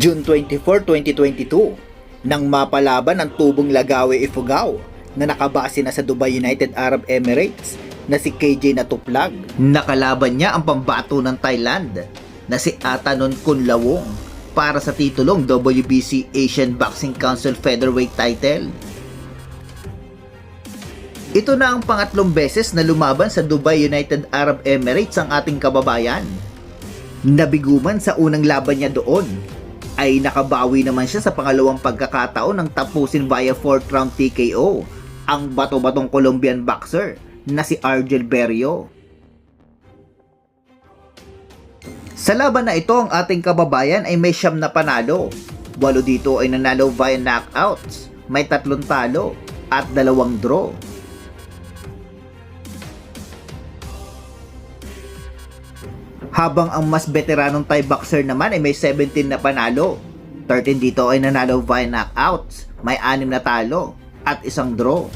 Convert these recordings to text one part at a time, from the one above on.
June 24, 2022, nang mapalaban ang tubong Lagawe Ifugao na nakabase na sa Dubai United Arab Emirates na si KJ Natuplag. Nakalaban niya ang pambato ng Thailand na si Atanon Kunlawong para sa titulong WBC Asian Boxing Council Featherweight title. Ito na ang pangatlong beses na lumaban sa Dubai United Arab Emirates ang ating kababayan. Nabiguman sa unang laban niya doon, ay nakabawi naman siya sa pangalawang pagkakataon ng tapusin via 4th round TKO ang bato-batong Colombian boxer na si Argel Berrio. Sa laban na ito, ang ating kababayan ay may siyam na panalo. Walo dito ay nanalo via knockouts, may tatlong talo at dalawang draw. Habang ang mas veteranong Thai boxer naman ay may 17 na panalo. 13 dito ay nanalo via knockouts, may 6 na talo at isang draw.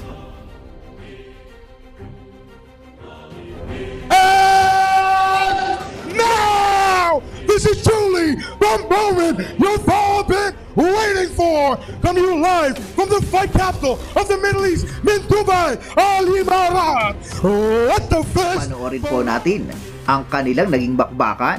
And now, this is truly the moment you've all been waiting for. Coming to you live from the fight capital of the Middle East, in Dubai, Al Imarat. Let the fist. Panoorin po natin ang kanilang naging bakbakan.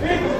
People.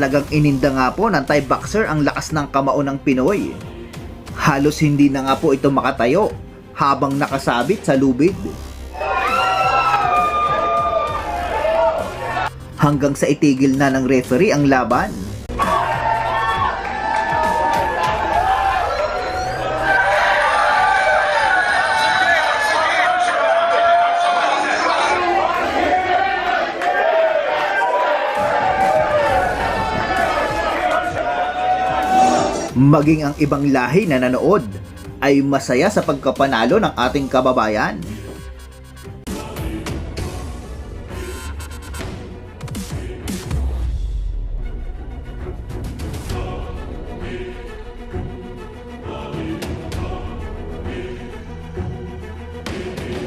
Talagang ininda nga po ng Thai boxer ang lakas ng kamao ng Pinoy. Halos hindi na nga po ito makatayo habang nakasabit sa lubid. Hanggang sa itigil na ng referee ang laban. maging ang ibang lahi na nanood ay masaya sa pagkapanalo ng ating kababayan.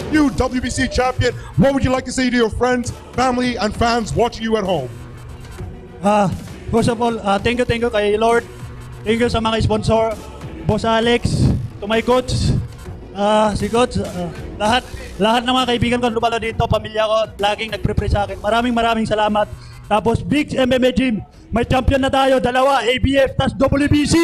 New WBC champion, what would you like to say to your friends, family, and fans watching you at home? Uh, first of all, uh, thank you, thank you kay Lord Thank you sa mga sponsor. Boss Alex, to my coach, ah, si coach, ah, lahat, lahat ng mga kaibigan ko lumalo dito, pamilya ko, laging nagpre-pray sa akin. Maraming maraming salamat. Tapos Big MMA Gym, may champion na tayo, dalawa, ABF, tas WBC.